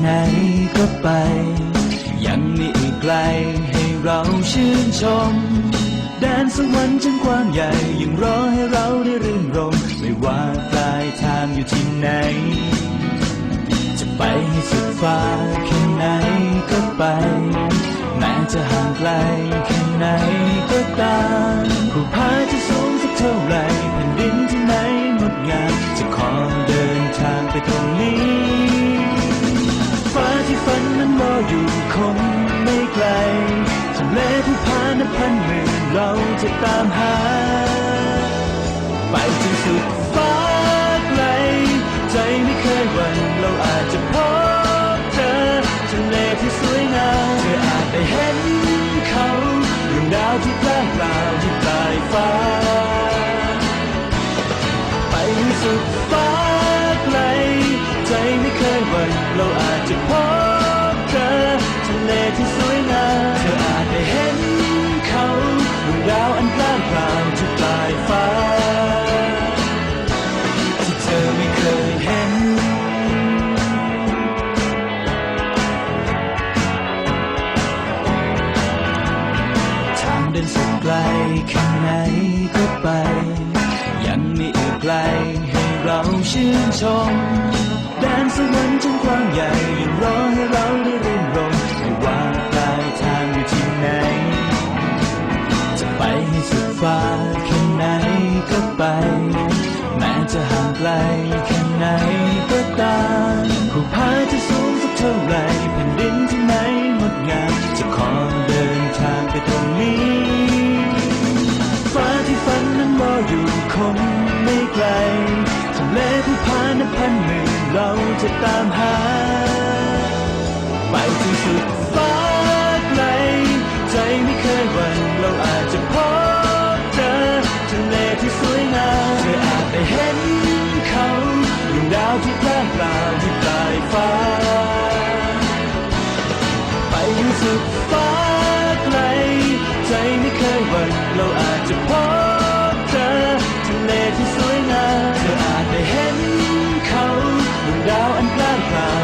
ไหนก็ไป ยังมีอีกไกลให้เราชื่นชม แดนสวรรค์จังกว้างใหญ่ยังรอให้เราได้รื่นรมไม่ว่าปลายทางอยู่ที่ไหน จะไปให้สุดฟ้าแค่ไหนก็ไป แม้จะห่างไกลแค่ไหนก็ตามผู้พา งไม่ไกลทะเลผู้พานับพันหมื่นเราจะตามหา ไปจนสุดฟ้าไกล ใจไม่เคยหวั่นเราอาจจะพบเจอทะเลที่สวยงามเธออาจได้เห็นเขาเรื่องดาวที่แปลกเปล่าที่ปลายฟ้า ไปสุด ดินสุดไกลแค่ไหนก็ไป ยังมีอีกไกลให้เราชื่นชมแดนสวรรค์จังกว้างใหญ่ยังรอให้เราได้รื่นรมไม่ว่าปลายทางอยู่ที่ไหน จะไปให้สุดฟ้าแค่ไหนก็ไป แม้จะห่างไกลแค่ไหนก็ตามผู้พาจะสูงสักเท่าไหร ตามหา ไปที่สุดฟ้าไกลใจไม่เคยหวั่นเราอาจจะพบเจอทะเลที่สวยงามเธออาจได้เห็นเขาดวงดาวที่แปลกเปล่าที่ปลายฟ้า ไปให้สุดฟ้าไกลใจไม่เคยหวั่น ดวง